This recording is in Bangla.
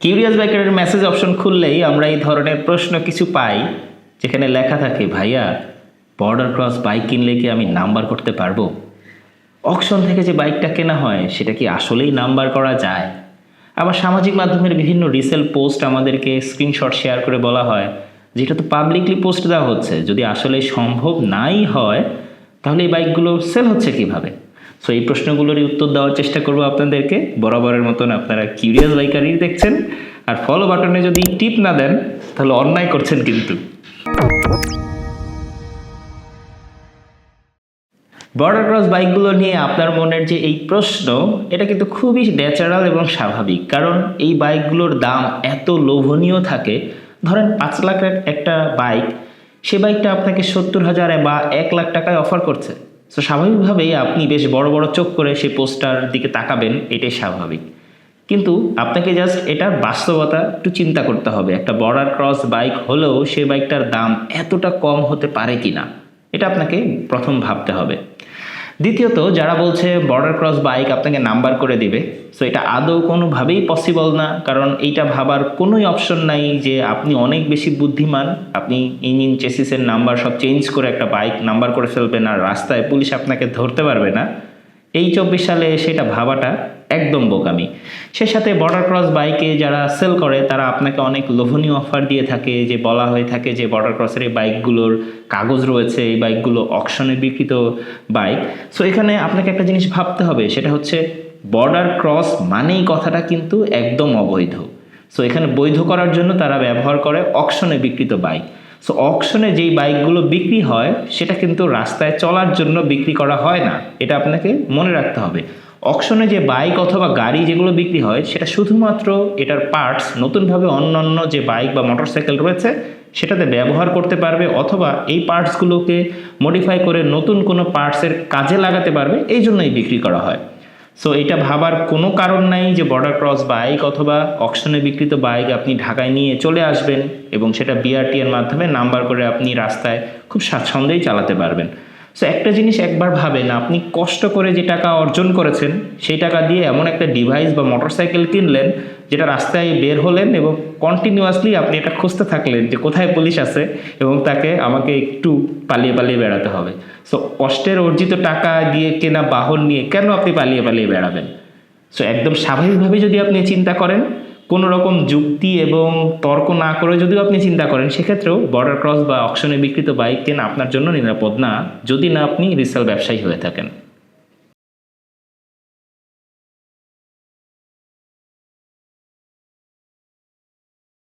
কিউরিয়াস বাইকারের মেসেজ অপশন খুললেই আমরা এই ধরনের প্রশ্ন কিছু পাই, যেখানে লেখা থাকে, ভাইয়া বর্ডার ক্রস বাইক কিনলে কি আমি নাম্বার করতে পারব? অকশন থেকে যে বাইকটা কেনা হয়, সেটা কি আসলেই নাম্বার করা যায়? আবার সামাজিক মাধ্যমের বিভিন্ন রিসেল পোস্ট আমাদেরকে স্ক্রিনশট শেয়ার করে বলা হয়, যেটা তো পাবলিকলি পোস্ট দেওয়া হচ্ছে। যদি আসলে সম্ভব নাই হয়, তাহলে এই বাইকগুলো সেল হচ্ছে কীভাবে? সো এই প্রশ্নগুলোরই উত্তর দেওয়ার চেষ্টা করব আপনাদেরকে। বরাবরের মতন আপনারা কিউরিয়াস বাইকারই দেখছেন। আর ফলো বাটনে যদি টিপ না দেন, তাহলে অন্যায় করছেন কিন্তু। বর্ডার ক্রস বাইকগুলো নিয়ে আপনার মনের যে এই প্রশ্ন, এটা কিন্তু খুবই ন্যাচারাল এবং স্বাভাবিক। কারণ এই বাইকগুলোর দাম এত লোভনীয় থাকে। ধরেন পাঁচ লাখের একটা বাইক সে বাইকটা আপনাকে সত্তর হাজার বা এক লাখ টাকায় অফার করছে। তো স্বাভাবিকভাবেই আপনি বেশ বড় বড় চোখ করে সেই পোস্টার দিকে তাকাবেন, এটাই স্বাভাবিক। কিন্তু আপনাকে জাস্ট এটার বাস্তবতা একটু চিন্তা করতে হবে। একটা বর্ডার ক্রস বাইক হলেও সে বাইকটার দাম এতটা কম হতে পারে কি না এটা আপনাকে প্রথম ভাবতে হবে। দ্বিতীয়ত, যারা বলছে বর্ডার ক্রস বাইক আপনাকে নাম্বার করে দিবে সো এটা আদৌ কোনোভাবেই পসিবল না, কারণ এইটা ভাবার কোনোই অপশন নাই যে আপনি অনেক বেশি বুদ্ধিমান, আপনি ইঞ্জিন চেসিসের নাম্বার সব চেঞ্জ করে একটা বাইক নাম্বার করে ফেলবেন আর রাস্তায় পুলিশ আপনাকে ধরতে পারবে না। এই চব্বিশ সালে সেটা ভাবাটা একদম বোকামি। সে সাথে বর্ডার ক্রস বাইকে যারা সেল করে, তারা আপনাকে অনেক লোভনীয় অফার দিয়ে থাকে, যে বলা হয়ে থাকে যে বর্ডার ক্রসের এই বাইকগুলোর কাগজ রয়েছে, এই বাইকগুলো অকশনে বিক্রিত বাইক সো এখানে আপনাকে একটা জিনিস ভাবতে হবে, সেটা হচ্ছে বর্ডার ক্রস মানেই কথাটা কিন্তু একদম অবৈধ। সো এখানে বৈধ করার জন্য তারা ব্যবহার করে অকশনে বিক্রিত বাইক সো অকশনে যেই বাইকগুলো বিক্রি হয়, সেটা কিন্তু রাস্তায় চলার জন্য বিক্রি করা হয় না। এটা আপনাকে মনে রাখতে হবে। অকশনে যে বাইক অথবা গাড়ি যেগুলো বিক্রি হয়, সেটা শুধুমাত্র এটার পার্টস নতুনভাবে অন্যান্য যে বাইক বা মোটরসাইকেল রয়েছে, সেটাতে ব্যবহার করতে পারবে অথবা এই পার্টসগুলোকে মডিফাই করে নতুন কোনো পার্টসের কাজে লাগাতে পারবে, এই জন্যই বিক্রি করা হয়। সো এটা ভাবার কোনো কারণ নাই যে বর্ডার ক্রস বাইক অথবা অকশনে বিক্রিত বাইক আপনি ঢাকায় নিয়ে চলে আসবেন এবং সেটা বিআরটি এর মাধ্যমে নাম্বার করে আপনি রাস্তায় খুব স্বাচ্ছন্দ্যেই চালাতে পারবেন। সো একটা জিনিস একবার ভাবেন, আপনি কষ্ট করে যে টাকা অর্জন করেছেন, সেই টাকা দিয়ে এমন একটা ডিভাইস বা মোটরসাইকেল কিনলেন, যেটা রাস্তায় বের হলেন এবং কন্টিনিউয়াসলি আপনি এটা খুঁজতে থাকলেন যে কোথায় পুলিশ আছে এবং তাকে আমাকে একটু পালিয়ে পালিয়ে বেড়াতে হবে। সো কষ্টের অর্জিত টাকা দিয়ে কেনা বাহন নিয়ে কেন আপনি পালিয়ে পালিয়ে বেড়াবেন? সো একদম স্বাভাবিকভাবে যদি আপনি চিন্তা করেন কোনো রকম যুক্তি এবং তর্ক না করে যদিও আপনি চিন্তা করেন, সেক্ষেত্রেও বর্ডার ক্রস বা অকশনে বিক্রিত বাইক কেনা আপনার জন্য নিরাপদ না, যদি না আপনি রিসেল ব্যবসায়ী হয়ে থাকেন।